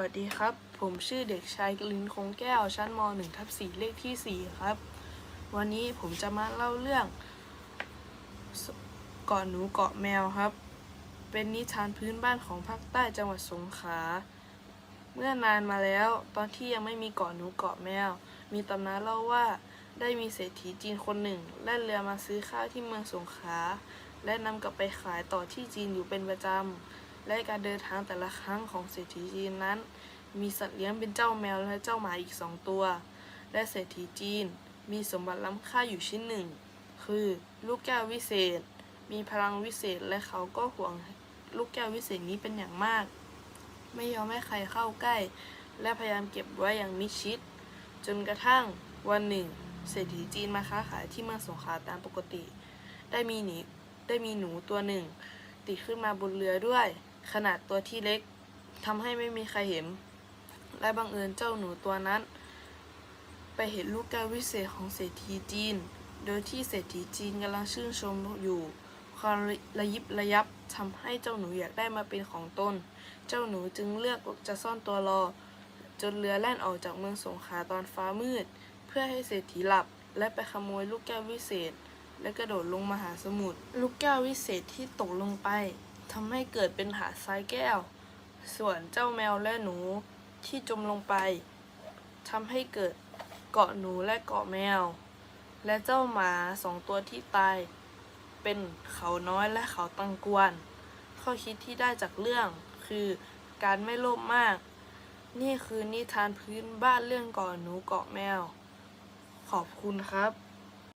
วัสดีครับ ผมชื่อเด็กชายกลินคงแก้ว ชั้นม .1 ทับ4เลขที่ 4 ครับ วันนี้ผมจะมาเล่าเรื่องเกาะหนูเกาะแมวครับ เป็นนิทานพื้นบ้านของภาคใต้จังหวัดสงขลา เมื่อนานมาแล้ว ตอนที่ยังไม่มีเกาะหนูเกาะแมว มีตำนานเล่าว่าได้มีเศรษฐีจีนคนหนึ่งแล่นเรือมาซื้อข้าวที่เมืองสงขลาและนำกลับไปขายต่อที่จีนอยู่เป็นประจำ และการเดินทางแต่ละครั้งของเศรษฐีจีนนั้น มีสัตว์เลี้ยงเป็นเจ้าแมวและเจ้าหมาอีกสองตัว และเศรษฐีจีน มีสมบัติล้ำค่าอยู่ชิ้นหนึ่ง คือ ลูกแก้ววิเศษ มีพลังวิเศษและเขาก็หวงลูกแก้ววิเศษนี้เป็นอย่างมาก ไม่ยอมให้ใครเข้าใกล้ และพยายามเก็บไว้อย่างมิชิด จนกระทั่งวันหนึ่ง เศรษฐีจีนมาค้าขายที่เมืองสงขลาตามปกติ ได้มีหนีได้มีหนูตัวหนึ่ง ติดขึ้นมาบนเรือด้วย ขนาดตัวที่เล็กทำให้ไม่มีใครเห็น และบังเอิญเจ้าหนูตัวนั้น ไปเห็นลูกแก้ววิเศษของเศรษฐีจีน โดยที่เศรษฐีจีนกำลังชื่นชมอยู่ความระยิบระยับทำให้เจ้าหนูอยากได้มาเป็นของตน เจ้าหนูจึงเลือกจะซ่อนตัวรอ จนเรือแล่นออกจากเมืองสงขาตอนฟ้ามืด เพื่อให้เศรษฐีหลับ และไปขโมยลูกแก้ววิเศษ และกระโดดลงมหาสมุทรลูกแก้ววิเศษที่ตกลงไป ทำให้เกิดเป็นหาดทรายแก้ว ส่วนเจ้าแมวและหนูที่จมลงไปทำให้เกิดเกาะหนูและเกาะแมว และเจ้าหมาสองตัวที่ตาย เป็นเขาน้อยและเขาตังกวน ข้อคิดที่ได้จากเรื่องคือการไม่โลภมาก นี่คือนิทานพื้นบ้านเรื่องเกาะหนูเกาะแมว ขอบคุณครับ